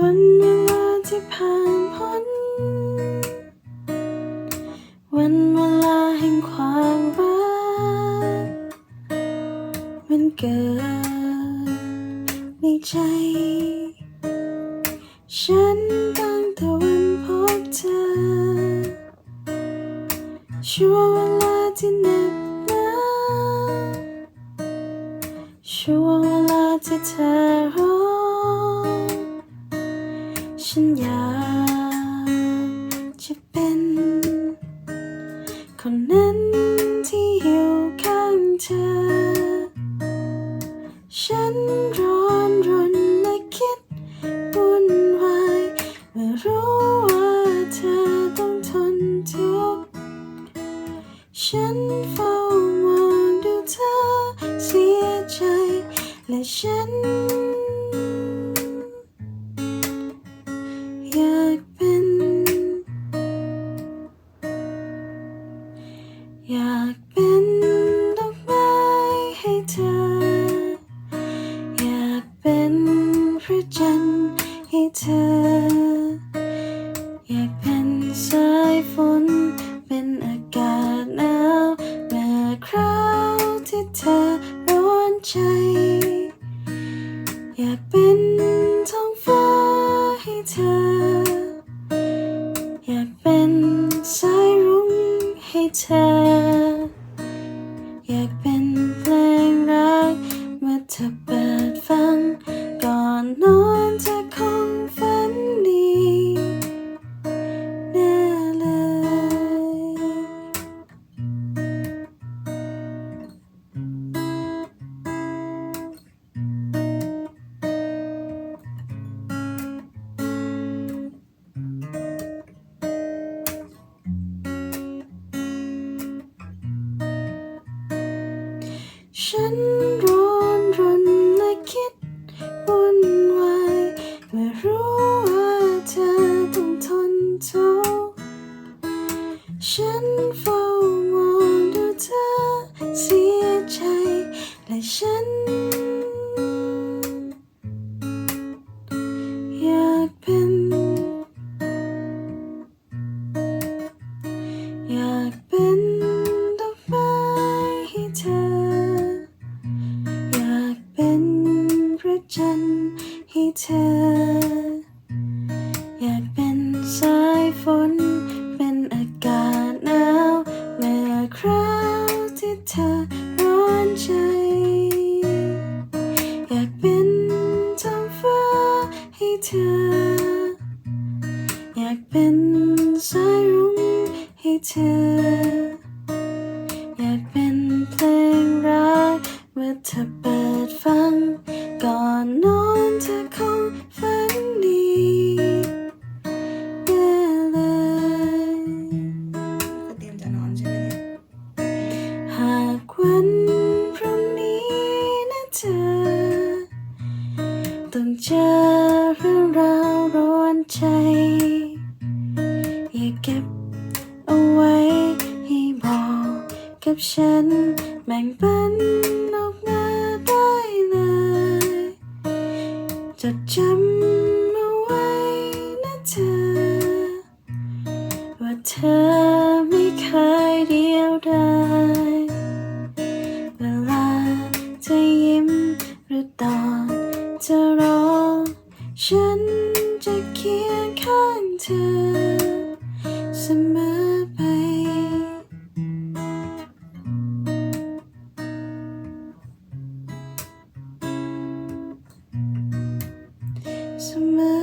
วันเวลาที่ผ่านพ้น วันเวลาแห่งความรัก มันเกิดในใจ ฉันตั้งแต่วันพบเธอ ช่วงเวลาที่เหน็บหนาวช่วงเวลาที่เธอร้อง ฉันอยากจะเป็น คนนั้น เป็นอากาศหนาวเมื่อคราวที่เธอร้อนใจ อยากเป็นท้องฟ้าให้เธอ อยากเป็นสายรุ้งให้เธอ อยากเป็น ฉันร้อนรนและคิดวุ่นวายเมื่อรู้ว่าเธอต้องทนทุกข์ฉัน เธอ อยากเป็นสายฝน เป็นอากาศหนาวเมื่อคราวที่เธอร้อนใจ อยากเป็นท้องฟ้าให้เธอ อยากเป็นสายรุ้งให้เธอ อยากเป็นเพลงรักเมื่อเธอเปิ ต้องเจอเรื่องราวร้อนใจ อย่าเก็บเอาไว้ให้บอกกับฉันแบ่งปันออกมาได้เลยจดจำ to me.